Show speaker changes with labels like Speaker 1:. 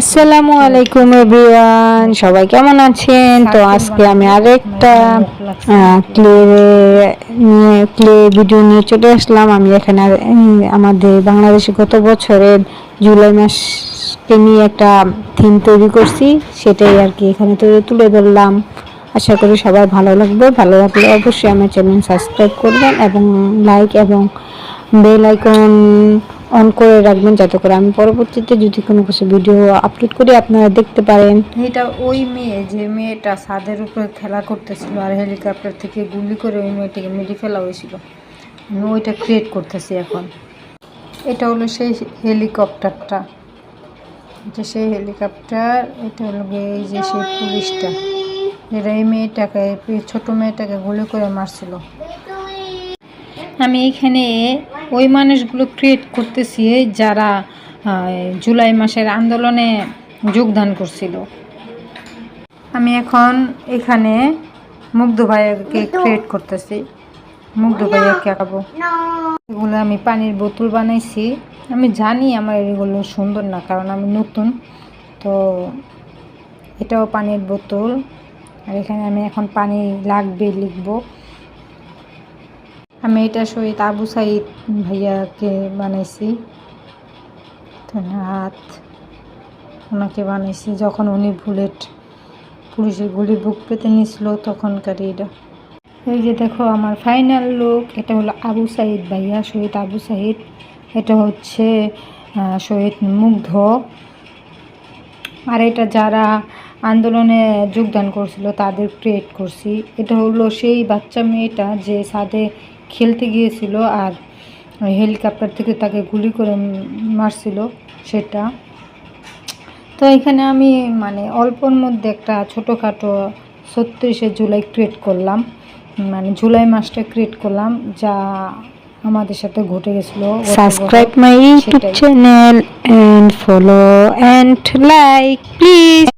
Speaker 1: আসসালামু আলাইকুম এভরিওয়ান সবাই কেমন আছেন? তো আজকে আমি আরেকটা ক্লে নিয়ে ক্লে ভিডিও নিয়ে চলে আসলাম। আমি এখানে আমাদের বাংলাদেশে গত বছরের জুলাই মাসকে নিয়ে একটা থিম তৈরি করছি। সেটাই আর কি এখানে তৈরি তুলে ধরলাম। আশা করি সবার ভালো লাগবে। ভালো লাগলে অবশ্যই আমার চ্যানেল সাবস্ক্রাইব করবেন এবং লাইক এবং বেল আইকন অন করে রাখবেন যাতে করে আমি পরবর্তীতে যদি কোনো কিছু ভিডিও আপলোড করি আপনারা দেখতে পারেন।
Speaker 2: এটা ওই মেয়ে যে মেয়েটা ছাদের উপরে খেলা করতেছিল আর হেলিকপ্টার থেকে গুলি করে ওই মেয়েটাকে মেরে ফেলা হয়েছিল। আমি ওইটা ক্রিয়েট করতেছি এখন। এটা হলো সেই হেলিকপ্টারটা এটা সেই হেলিকপ্টার এটা হলো এই যে সেই পুলিশটা। যেটা এই মেয়েটাকে ছোটো মেয়েটাকে গুলি করে মারছিল। আমি এখানে ওই মানুষগুলো ক্রিয়েট করতেছি যারা জুলাই মাসের আন্দোলনে যোগদান করছিল। আমি এখন এখানে মুগ্ধ ভাইয়াকে ক্রিয়েট করতেছি। মুগ্ধ ভাইয়াকে আঁকাবো। এগুলো আমি পানির বোতল বানাইছি। আমি জানি আমার এগুলো সুন্দর না কারণ আমি নতুন। তো এটাও পানির বোতল। আর এখানে আমি এখন পানি লাগবে লিখব। আমি এটা শহীদ আবু সাইদ ভাইয়াকে বানাইছি। হাত ওনাকে বানাইছি যখন উনি বুলেট পুলিশের গুলি বুক পেতে নিছিল তখনকার এটা এই যে দেখো আমার ফাইনাল লুক, এটা হলো আবু সাইদ ভাইয়া শহীদ আবু সাইদ। এটা হচ্ছে শহীদ মুগ্ধ। আর এটা যারা আন্দোলনে যোগদান করছিল তাদের ক্রিয়েট করছি। এটা হলো সেই বাচ্চা মেয়েটা যে ছাদে খেলতে গিয়েছিল আর হেলিকপ্টার থেকে তাকে গুলি করে মারছিল সেটা। তো এখানে আমি মানে অল্পর মধ্যে একটা ছোটোখাটো ছত্রিশে জুলাই ক্রিয়েট করলাম। মানে জুলাই মাসটা ক্রিয়েট করলাম যা আমাদের সাথে ঘটে গেছিল।
Speaker 1: Subscribe my YouTube channel and follow and like please